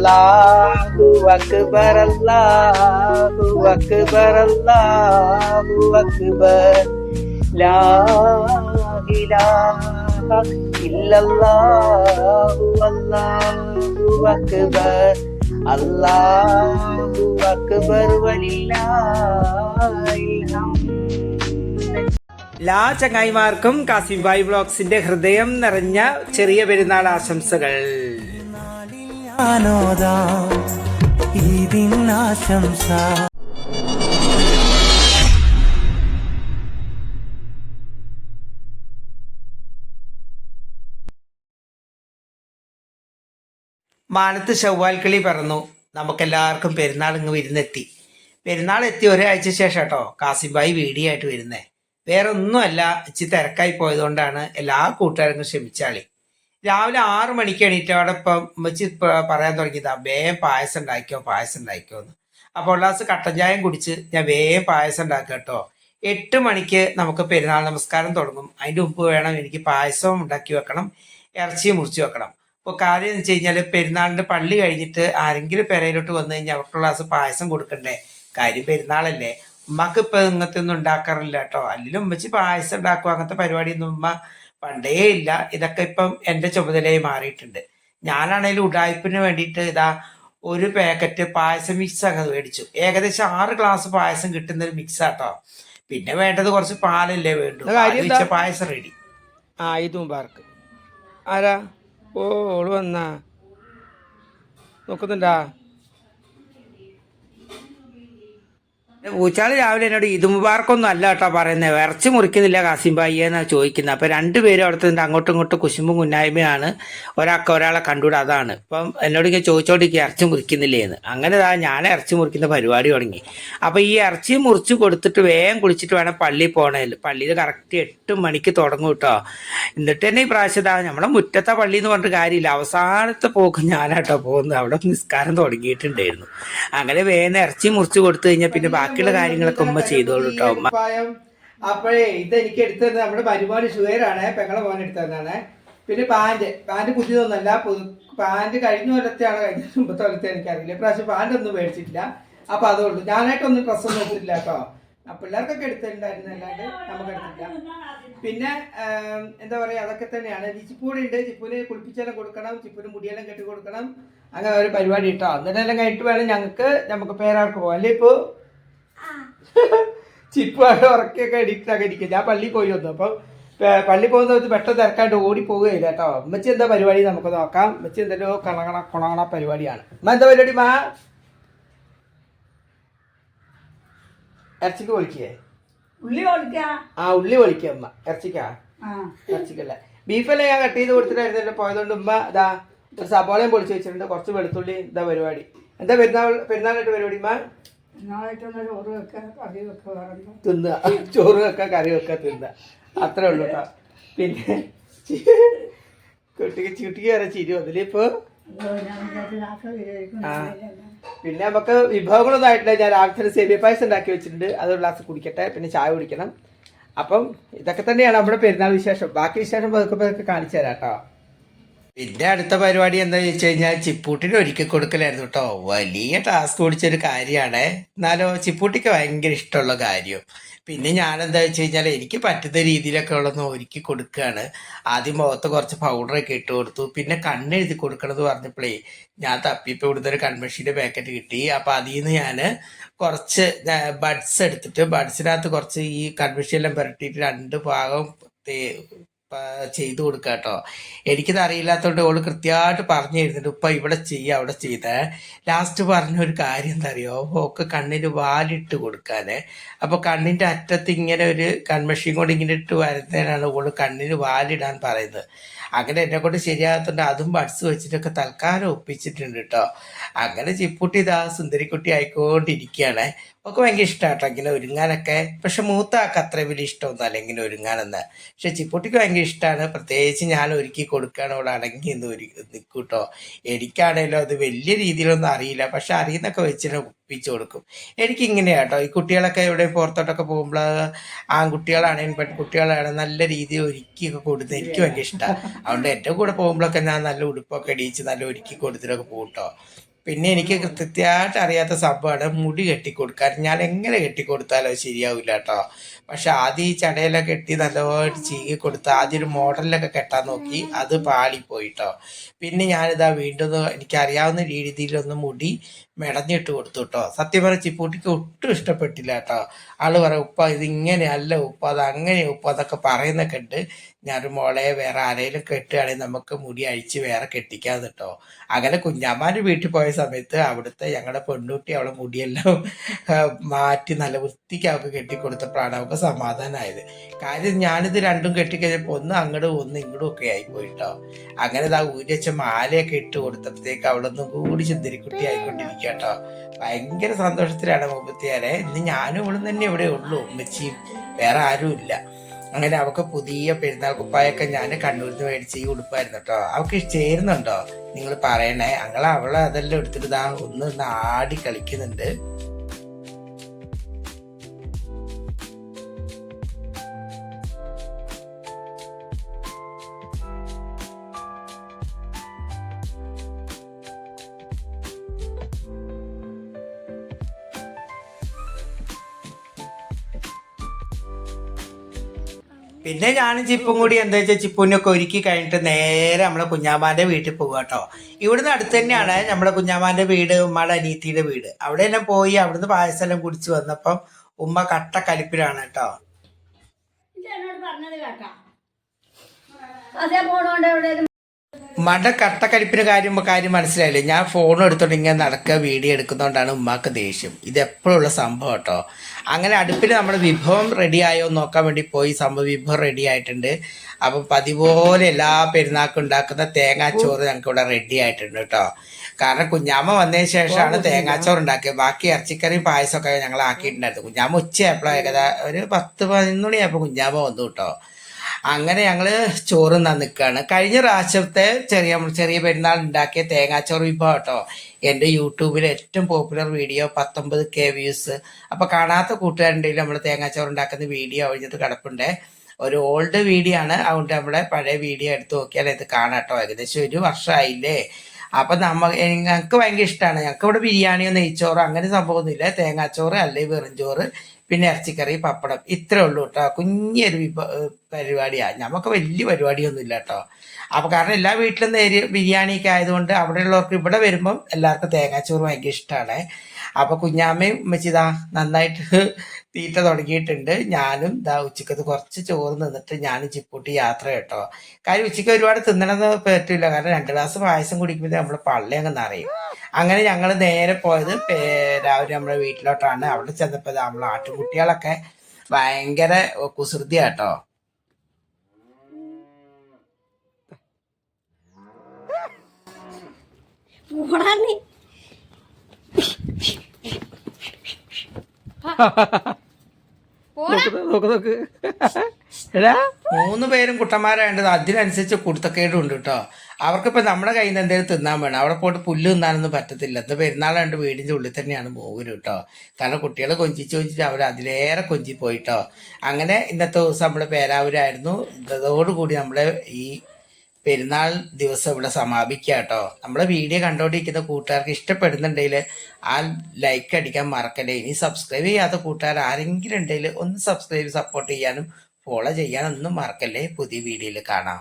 അല്ലാഹു അക്ബർ അല്ലാഹു അക്ബർ അല്ലാഹു അക്ബർ. ലാ ഇലാഹ ഇല്ലല്ലാഹു അല്ലാഹു അക്ബർ. അല്ലാഹു അക്ബർ വലില്ലാഹിൽ ഹംദ് എല്ലാ ചങ്ങായിമാർക്കും കാസിം ബായ് ബ്ലോഗ്സിന്റെ ഹൃദയം നിറഞ്ഞ ചെറിയ പെരുന്നാൾ ആശംസകൾ. ഞാനോദാം ഇതിനാശംസ മാനത്ത് ചൊവ്വാൽക്കിളി പറന്നു. നമുക്കെല്ലാവർക്കും പെരുന്നാൾ ഇങ്ങ് വിരുന്നെത്തി. പെരുന്നാൾ എത്തി ഒരാഴ്ച ശേഷം കേട്ടോ കാസിബായി വീഡിയോ ആയിട്ട് വരുന്നേ. വേറെ ഒന്നുമല്ല ഇച്ചി തിരക്കായി പോയതുകൊണ്ടാണ് എല്ലാ കൂട്ടുകാർക്കും ക്ഷമിച്ചാളി. രാവിലെ ആറു മണിക്ക് എണീറ്റോടെ ഇപ്പം ഉമ്മച്ചി പറയാൻ തുടങ്ങിയതാ വേഗം പായസം ഉണ്ടാക്കിയോ പായസം ഉണ്ടാക്കിയോ എന്ന്. അപ്പോൾ ഉള്ളാസ് കട്ടൻ ചായം കുടിച്ച് ഞാൻ വേഗം പായസം ഉണ്ടാക്കുക കേട്ടോ. എട്ട് മണിക്ക് നമുക്ക് പെരുന്നാൾ നമസ്കാരം തുടങ്ങും. അതിന്റെ മുമ്പ് വേണം എനിക്ക് പായസവും ഉണ്ടാക്കി വെക്കണം ഇറച്ചിയും മുറിച്ച് വെക്കണം. അപ്പോൾ കാര്യം എന്ന് വെച്ച് കഴിഞ്ഞാൽ പെരുന്നാളിന്റെ പള്ളി കഴിഞ്ഞിട്ട് ആരെങ്കിലും പെരയിലോട്ട് വന്നു കഴിഞ്ഞാൽ അവർക്ക് ഗ്ലാസ് പായസം കൊടുക്കണ്ടേ? കാര്യം പെരുന്നാളല്ലേ. ഉമ്മക്ക് ഇപ്പം ഇങ്ങനത്തെ ഒന്നും ഉണ്ടാക്കാറില്ല കേട്ടോ. അല്ലെങ്കിൽ ഉമ്മച്ചി പായസം ഉണ്ടാക്കുക അങ്ങനത്തെ പരിപാടിയൊന്നും ഉമ്മ പണ്ടേ ഇല്ല. ഇതൊക്കെ ഇപ്പം എന്റെ ചുമതലയായി മാറിയിട്ടുണ്ട്. ഞാനാണെങ്കിലും ഉടായ്പിന് വേണ്ടിയിട്ട് ഇതാ ഒരു പാക്കറ്റ് പായസം മിക്സ് അങ്ങ് മേടിച്ചു. ഏകദേശം ആറ് ഗ്ലാസ് പായസം കിട്ടുന്ന ഒരു മിക്സ് ആട്ടോ. പിന്നെ വേണ്ടത് കുറച്ച് പാലല്ലേ വേണ്ടു. പായസം റെഡി ആ ഇത് മുമ്പാർക്ക് ആരാ? ഓ ഓൾ വന്നാ. നോക്കുന്നുണ്ടാ? പൂച്ചാൾ രാവിലെ എന്നോട് ഇത് മുബാർക്കൊന്നും അല്ല കേട്ടോ പറയുന്നത് വിറച്ച് മുറിക്കുന്നില്ല കാസിംബായി എന്നാ ചോദിക്കുന്നത് അപ്പൊ രണ്ടുപേരും അവിടുത്തെ അങ്ങോട്ടും ഇങ്ങോട്ടും കുശുമ്പും കുന്നായ്മയാണ് ഒരാൾക്ക് ഒരാളെ കണ്ടുകൂടെ അതാണ്. ഇപ്പം എന്നോട് ഇങ്ങനെ ചോദിച്ചോണ്ടിരിക്കുക ഇറച്ചി മുറിക്കുന്നില്ലേ എന്ന് അങ്ങനെ ഇതാ ഞാൻ ഇറച്ചി മുറിക്കുന്ന പരിപാടി തുടങ്ങി. അപ്പൊ ഈ ഇറച്ചി മുറിച്ച് കൊടുത്തിട്ട് വേഗം കുളിച്ചിട്ട് വേണം പള്ളിയിൽ പോകണേൽ പള്ളിയിൽ കറക്റ്റ് എട്ട് മണിക്ക് തുടങ്ങും കേട്ടോ. എന്നിട്ട് തന്നെ ഈ പ്രാവശ്യം ഇതാ നമ്മുടെ മുറ്റത്തെ പള്ളി എന്ന് പറഞ്ഞിട്ട് കാര്യമില്ല. അവസാനത്തെ പോക്ക് ഞാനാട്ടോ പോകുന്നത്. അവിടെ നിസ്കാരം തുടങ്ങിയിട്ടുണ്ടായിരുന്നു. അങ്ങനെ വേഗം ഇറച്ചി മുറിച്ച് കൊടുത്തു കഴിഞ്ഞാൽ പിന്നെ ബാക്കിയുള്ള കാര്യങ്ങളൊക്കെ ഉമ്മ ചെയ്തോളൂ കേട്ടോ ഉമ്മ അപ്പോഴേ ഇത് എനിക്ക് എടുത്തത് നമ്മുടെ പരിപാടി ഷുഗറാണ് പെങ്ങളെ മോൻ എടുത്തതാണ് പിന്നെ പാന്റ് പാന്റ് പുതിയതൊന്നല്ല പുതു പാന്റ് കഴിഞ്ഞ കൊല്ലത്തെയാണ് കഴിഞ്ഞ മുമ്പത്തെ കൊല്ലത്തെ എനിക്കറിയില്ല. ഇപ്രാവശ്യം പാന്റ് ഒന്നും മേടിച്ചിട്ടില്ല. അപ്പൊ അതുകൊണ്ട് ഞാനായിട്ടൊന്നും ഡ്രസ്സൊന്നും എടുത്തില്ല കേട്ടോ. പിള്ളേർക്കൊക്കെ എടുത്തിട്ടുണ്ടായിരുന്നു അല്ലാണ്ട് നമുക്ക് എടുത്തില്ല പിന്നെ എന്താ പറയാ അതൊക്കെ തന്നെയാണ്. ചിപ്പൂടെ ഉണ്ട് ചിപ്പൂന് കുളിപ്പിച്ചെല്ലാം കൊടുക്കണം ചിപ്പൂന് മുടിയെല്ലാം കെട്ടി കൊടുക്കണം അങ്ങനെ ഒരു പരിപാടി ഇട്ടോ എന്നിട്ടെല്ലാം കഴിഞ്ഞിട്ട് വേണം ഞങ്ങൾക്ക് നമുക്ക് പേരാർക്ക് പോകാം. അല്ലെ ഇപ്പോൾ ചിപ്പ് ഉറക്കൊക്കെ ഇരിക്കും ഞാൻ പള്ളി പോയി വന്നു. അപ്പം പള്ളി പോകുന്ന സമയത്ത് പെട്ടെന്ന് തിരക്കായിട്ട് ഓടി പോവുകയില്ല കേട്ടോ. അമ്മച്ചി എന്താ പരിപാടി നമുക്ക് നോക്കാം. അമ്മച്ചി എന്തെല്ലോ കണകണ കുണങ്ങണ പരിപാടിയാണ്. അമ്മ എന്താ പരിപാടി മാ ഇറച്ചിക്ക് പൊളിക്കേ ഉള്ളി ആ ഉള്ളി പൊളിക്ക ഉമ്മ. ഇറച്ചിക്കാ? ഇറച്ചിക്കല്ല. ബീഫെല്ലാം ഞാൻ കട്ട് ചെയ്ത് കൊടുത്തിട്ടായിരുന്നല്ലോ പോയതുകൊണ്ട് ഉമ്മ ഇതാ ഒരു സബോളയും പൊളിച്ച് വെച്ചിട്ടുണ്ട്. കുറച്ച് വെളുത്തുള്ളി എന്താ പരിപാടി. എന്താ പെരുന്നാൾ പെരുന്നാളായിട്ട് പരിപാടി ഉമ്മ? തിന്ന. ചോറ് വെക്കുക കറി വെക്കുക തിന്നുക അത്രേ ഉള്ളൂ കേട്ടോ പിന്നെ കുട്ടിക്ക് ചുട്ടിക്ക് വരെ ചിരി അതിലിപ്പോ ആ. പിന്നെ നമുക്ക് വിഭവങ്ങളൊന്നും ആയിട്ടില്ല. ഞാൻ രാവിലെ സേമിയ പായസം ഉണ്ടാക്കി വെച്ചിട്ടുണ്ട്. അത് ഒരു ഗ്ലാസ് കുടിക്കട്ടെ. പിന്നെ ചായ കുടിക്കണം. അപ്പം ഇതൊക്കെ തന്നെയാണ് നമ്മുടെ പെരുന്നാൾ വിശേഷം. ബാക്കി വിശേഷം കാണിച്ചു തരാം കേട്ടോ പിന്നെ അടുത്ത പരിപാടി എന്താ ചോദിച്ചു കഴിഞ്ഞാൽ ചിപ്പൂട്ടിന് ഒരുക്കി കൊടുക്കലായിരുന്നു കേട്ടോ വലിയ ടാസ്ക് പിടിച്ചൊരു കാര്യമാണ് എന്നാലോ ചിപ്പൂട്ടിക്ക് ഭയങ്കര ഇഷ്ടമുള്ള കാര്യം. പിന്നെ ഞാൻ എന്താ വെച്ച് കഴിഞ്ഞാൽ എനിക്ക് പറ്റുന്ന രീതിയിലൊക്കെ ഉള്ളതൊന്ന് ഒരുക്കി കൊടുക്കുകയാണ് ആദ്യം മുഖത്ത് കുറച്ച് പൗഡറൊക്കെ ഇട്ട് കൊടുത്തു. പിന്നെ കണ്ണെഴുതി കൊടുക്കണമെന്ന് പറഞ്ഞപ്പോഴേ ഞാൻ തപ്പിപ്പോൾ ഇവിടുന്ന് ഒരു കൺമഷീന്റെ പാക്കറ്റ് കിട്ടി. അപ്പോൾ അതിൽ നിന്ന് ഞാൻ കുറച്ച് ബഡ്സ് എടുത്തിട്ട് ബഡ്സിനകത്ത് കുറച്ച് ഈ കൺമഷീനെല്ലാം പുരട്ടിയിട്ട് രണ്ട് ഭാഗം ചെയ്തു കൊടുക്കുക കേട്ടോ എനിക്കിത് അറിയില്ലാത്തതുകൊണ്ട് ഓൾ കൃത്യമായിട്ട് പറഞ്ഞു തരുന്നുണ്ട് ഉപ്പ ഇവിടെ ചെയ്യുക അവിടെ ചെയ്ത. ലാസ്റ്റ് പറഞ്ഞ ഒരു കാര്യം എന്താ അറിയോ ഓക്ക് കണ്ണിന് വാലിട്ട് കൊടുക്കാന്. അപ്പൊ കണ്ണിന്റെ അറ്റത്ത് ഇങ്ങനെ ഒരു കൺമഷീൻ കൊണ്ട് ഇങ്ങനെ ഇട്ട് വരുന്നതിനാണ് ഓൾ കണ്ണിന് വാലിടാൻ പറയുന്നത്. അങ്ങനെ എന്നെ കൊണ്ട് ശരിയാകത്തുണ്ട് അതും ബഡ്സ് വെച്ചിട്ടൊക്കെ തൽക്കാലം ഒപ്പിച്ചിട്ടുണ്ട് കേട്ടോ അങ്ങനെ ചിപ്പുട്ടി ഇതാ സുന്ദരിക്കുട്ടി ആയിക്കൊണ്ടിരിക്കുകയാണ് ഒക്കെ ഭയങ്കര ഇഷ്ടമാട്ടോ ഇങ്ങനെ ഒരുങ്ങാനൊക്കെ. പക്ഷെ മൂത്ത ആൾക്ക് അത്ര വലിയ ഇഷ്ടമൊന്നുമല്ല ഇങ്ങനെ ഒരുങ്ങാനെന്ന്. പക്ഷെ ചിപ്പുട്ടിക്ക് ഭയങ്കര ഇഷ്ടമാണ് പ്രത്യേകിച്ച് ഞാൻ ഒരുക്കി കൊടുക്കുകയാണ് അവിടെ അടങ്ങി നിന്ന് ഒരു നിൽക്കൂട്ടോ. എനിക്കാണേലും അത് വലിയ രീതിയിലൊന്നും അറിയില്ല. പക്ഷെ അറിയുന്നൊക്കെ വെച്ചിട്ട് ഒപ്പിച്ചു കൊടുക്കും. എനിക്ക് ഇങ്ങനെയാണ് കേട്ടോ ഈ കുട്ടികളൊക്കെ എവിടെ പുറത്തോട്ടൊക്കെ പോകുമ്പോൾ ആൺകുട്ടികളാണെങ്കിലും പെൺകുട്ടികളാണ് നല്ല രീതിയിൽ ഒരുക്കിയൊക്കെ കൊടുത്ത് എനിക്ക് ഭയങ്കര ഇഷ്ടമാണ് അതുകൊണ്ട് എന്റെ കൂടെ പോകുമ്പോഴൊക്കെ ഞാൻ നല്ല ഉടുപ്പൊക്കെ അടിയിച്ച് നല്ല ഒരുക്കി കൊടുത്തിട്ടൊക്കെ പോകും കേട്ടോ പിന്നെ എനിക്ക് കൃത്യമായിട്ട് അറിയാത്ത സംഭവമാണ് മുടി കെട്ടിക്കൊടുക്കാൻ ഞാൻ എങ്ങനെ കെട്ടിക്കൊടുത്താലോ ശരിയാവില്ല കേട്ടോ. പക്ഷെ ആദ്യം ഈ ചടയിലൊക്കെ കെട്ടി നല്ലപോലെ ചീകി കൊടുത്ത് ആദ്യം ഒരു മോഡലിലൊക്കെ കെട്ടാൻ നോക്കി അത് പാളിപ്പോയിട്ടോ പിന്നെ ഞാനിതാ വീണ്ടും എനിക്കറിയാവുന്ന രീതിയിലൊന്ന് മുടി മെടഞ്ഞിട്ട് കൊടുത്തു കേട്ടോ. സത്യം പറഞ്ഞ ചിപ്പൂട്ടിക്ക് ഒട്ടും ഇഷ്ടപ്പെട്ടില്ല കേട്ടോ. ആൾ പറയാം ഉപ്പ ഇത് ഇങ്ങനെയല്ല ഉപ്പ അത് അങ്ങനെ ഉപ്പ അതൊക്കെ പറയുന്നൊക്കെ ഉണ്ട്. ഞാൻ മോളെ വേറെ ആരെങ്കിലും കെട്ടുകയാണെങ്കിൽ നമുക്ക് മുടി അഴിച്ച് വേറെ കെട്ടിക്കാന്ന് കേട്ടോ. അങ്ങനെ കുഞ്ഞാമാന്റെ വീട്ടിൽ പോയ സമയത്ത് അവിടുത്തെ ഞങ്ങളുടെ പെണ്ണുട്ടി അവളെ മുടിയെല്ലാം മാറ്റി നല്ല വൃത്തിക്ക് അവൾക്ക് കെട്ടിക്കൊടുത്തപ്പോഴാണ് അവൾക്ക് സമാധാനമായത് കാര്യം ഞാനിത് രണ്ടും കെട്ടിക്കഴിഞ്ഞപ്പോൾ ഒന്ന് അങ്ങോട്ടും ഒന്ന് ഇങ്ങോട്ടും ഒക്കെ ആയിപ്പോയിട്ടോ. അങ്ങനെ ഇതാ ഊരിച്ച മാലയൊക്കെ ഇട്ട് കൊടുത്തപ്പോഴത്തേക്ക് അവളൊന്നും കൂടി ചിന്തിരിക്കുട്ടി ആയിക്കൊണ്ടിരിക്കുക കേട്ടോ ഭയങ്കര സന്തോഷത്തിലാണ് മുപ്പത്തിയാരെ ഇന്ന് ഞാനും ഇവിടെ തന്നെ ഇവിടെ ഉള്ളൂ ഉമ്മച്ചിയും വേറെ ആരും ഇല്ല അങ്ങനെ അവൾക്ക് പുതിയ പെരുന്നാൾ കുപ്പായൊക്കെ ഞാൻ കണ്ണൂരിൽ നിന്ന് മേടിച്ച് ഈ ഉടുപ്പായിരുന്നു കേട്ടോ അവൾക്ക് ചേരുന്നുണ്ടോ? നിങ്ങൾ പറയണേ. അങ്ങൾ അവളെ അതെല്ലാം എടുത്തിട്ട് ഒന്ന് ആടി കളിക്കുന്നുണ്ട്. പിന്നെ ഞാനും ചിപ്പും കൂടി എന്താ വെച്ചാൽ ചിപ്പുനൊക്കെ ഒരുക്കി കഴിഞ്ഞിട്ട് നേരെ നമ്മളെ കുഞ്ഞാമാന്റെ വീട്ടിൽ പോകുക കേട്ടോ. ഇവിടുന്ന് അടുത്ത് തന്നെയാണ് നമ്മുടെ കുഞ്ഞാമാന്റെ വീട് ഉമ്മയുടെ അനീത്തിയുടെ വീട്. അവിടെ തന്നെ പോയി അവിടുന്ന് പായസമെല്ലാം കുടിച്ച് വന്നപ്പം ഉമ്മ കട്ട കലിപ്പിലാണ് കേട്ടോ. പറഞ്ഞത് കേട്ടാ. എവിടെയും ഉമ്മയുടെ കട്ടക്കരിപ്പിന് കാര്യം കാര്യം മനസ്സിലായില്ലേ? ഞാൻ ഫോൺ എടുത്തോണ്ട് ഇങ്ങനെ നടക്കുക വീഡിയോ എടുക്കുന്നതുകൊണ്ടാണ് ഉമ്മാക്ക് ദേഷ്യം. ഇത് എപ്പോഴുള്ള സംഭവം കേട്ടോ. അങ്ങനെ അടുപ്പിൽ നമ്മുടെ വിഭവം റെഡി ആയോ നോക്കാൻ വേണ്ടി പോയി. സംഭവം വിഭവം റെഡി ആയിട്ടുണ്ട്. അപ്പം പതിപോലെ എല്ലാ പെരുന്നാൾക്കും ഉണ്ടാക്കുന്ന തേങ്ങാച്ചോറ് ഞങ്ങൾക്ക് ഇവിടെ റെഡി ആയിട്ടുണ്ട് കേട്ടോ. കാരണം കുഞ്ഞാമ്മ വന്നതിന് ശേഷമാണ് തേങ്ങാച്ചോറ് ഉണ്ടാക്കിയത് ബാക്കി ഇറച്ചിക്കറിയും പായസമൊക്കെ ഞങ്ങൾ ആക്കിയിട്ടുണ്ടായിരുന്നു കുഞ്ഞാമ്മ ഉച്ചയായപ്പോഴാണ് ഏകദേശം ഒരു പത്ത് പതിനൊന്ന് മണിയായപ്പോൾ കുഞ്ഞാമ്മ വന്നു കേട്ടോ. അങ്ങനെ ഞങ്ങൾ ചോറ് നിൽക്കുകയാണ് കഴിഞ്ഞ പ്രാവശ്യത്തെ ചെറിയ ചെറിയ പെരുന്നാൾ ഉണ്ടാക്കിയ തേങ്ങാച്ചോറ് വിഭവം കേട്ടോ. എന്റെ യൂട്യൂബിൽ ഏറ്റവും പോപ്പുലർ വീഡിയോ പത്തൊമ്പത് കെ വ്യൂസ്. അപ്പോൾ കാണാത്ത കൂട്ടുകാരുണ്ടെങ്കിൽ നമ്മൾ തേങ്ങാച്ചോറ് ഉണ്ടാക്കുന്ന വീഡിയോ ഒഴിഞ്ഞത് കിടപ്പുണ്ട്. ഒരു ഓൾഡ് വീഡിയോ ആണ്. അതുകൊണ്ട് നമ്മുടെ പഴയ വീഡിയോ എടുത്ത് നോക്കിയാൽ ഇത് കാണാം കേട്ടോ. ഏകദേശം ഒരു വർഷമായില്ലേ അപ്പം നമ്മ ഞങ്ങൾക്ക് ഭയങ്കര ഇഷ്ടമാണ് ഞങ്ങൾക്ക് ഇവിടെ ബിരിയാണിയോ നെയ്ച്ചോറോ അങ്ങനെ സംഭവമൊന്നുമില്ല. തേങ്ങാച്ചോറ് അല്ലെങ്കിൽ വെറുംചോറ് പിന്നെ ഇറച്ചിക്കറി പപ്പടം. ഇത്രേ ഉള്ളൂ കേട്ടോ. കുഞ്ഞൊരു വിഭ പരിപാടിയാണ് നമുക്ക് വലിയ പരിപാടിയൊന്നും ഇല്ല കേട്ടോ. അപ്പോൾ കാരണം എല്ലാ വീട്ടിലും നേരി ബിരിയാണിയൊക്കെ ആയതുകൊണ്ട് അവിടെയുള്ളവർക്ക് ഇവിടെ വരുമ്പം എല്ലാവർക്കും തേങ്ങാച്ചോറ് ഭയങ്കര ഇഷ്ടമാണ് അപ്പോൾ കുഞ്ഞാമ്മയും ഉമ്മച്ചിതാ നന്നായിട്ട് തീറ്റ തുടങ്ങിയിട്ടുണ്ട്. ഞാനും ഇതാ ഉച്ചക്കത്ത് കുറച്ച് ചോറ് നിന്നിട്ട് ഞാനും ചിപ്പൂട്ടി യാത്ര കേട്ടോ. കാര്യം ഉച്ചയ്ക്ക് ഒരുപാട് തിന്നണമെന്ന് പറ്റില്ല കാരണം രണ്ട് ഗ്ലാസ് പായസം കുടിക്കുമ്പോൾ നമ്മൾ പള്ളി അങ്ങ് നിറയും. അങ്ങനെ ഞങ്ങൾ നേരെ പോയത് രാവിലെ നമ്മുടെ വീട്ടിലോട്ടാണ്. അവിടെ ചെന്നപ്പോൾ നമ്മൾ ആട്ടുകുട്ടികളൊക്കെ ഭയങ്കര കുസൃതിയാട്ടോ പോടാ മൂന്ന് പേരും കുട്ടന്മാരായത് അതിനനുസരിച്ച് കുടുത്തക്കേടും ഉണ്ട് കേട്ടോ. അവർക്കിപ്പോൾ നമ്മുടെ കയ്യിൽ നിന്ന് എന്തെങ്കിലും തിന്നാൻ വേണം. അവിടെ പോയിട്ട് പുല്ല് തിന്നാനൊന്നും പറ്റത്തില്ല. എന്താ പെരുന്നാളുണ്ട് വീടിന്റെ ഉള്ളിൽ തന്നെയാണ് പോകുന്നത് കേട്ടോ. കാരണം കുട്ടികളെ കൊഞ്ചിച്ച് കൊഞ്ചിച്ച് അവർ അതിലേറെ കൊഞ്ചി പോയിട്ടോ അങ്ങനെ ഇന്നത്തെ ദിവസം നമ്മുടെ പേരാവൂരായിരുന്നു. ഇതോടുകൂടി നമ്മളെ ഈ പെരുന്നാൾ ദിവസം ഇവിടെ സമാപിക്കുക കേട്ടോ. നമ്മളെ വീഡിയോ കണ്ടുകൊണ്ടിരിക്കുന്ന കൂട്ടുകാർക്ക് ഇഷ്ടപ്പെടുന്നുണ്ടെങ്കിൽ ആ ലൈക്ക് അടിക്കാൻ മറക്കല്ലേ. ഇനി സബ്സ്ക്രൈബ് ചെയ്യാത്ത കൂട്ടുകാർ ആരെങ്കിലും ഉണ്ടെങ്കിൽ ഒന്ന് സബ്സ്ക്രൈബ് സപ്പോർട്ട് ചെയ്യാനും ഫോളോ ചെയ്യാനൊന്നും മറക്കല്ലേ. പുതിയ വീഡിയോയിൽ കാണാം.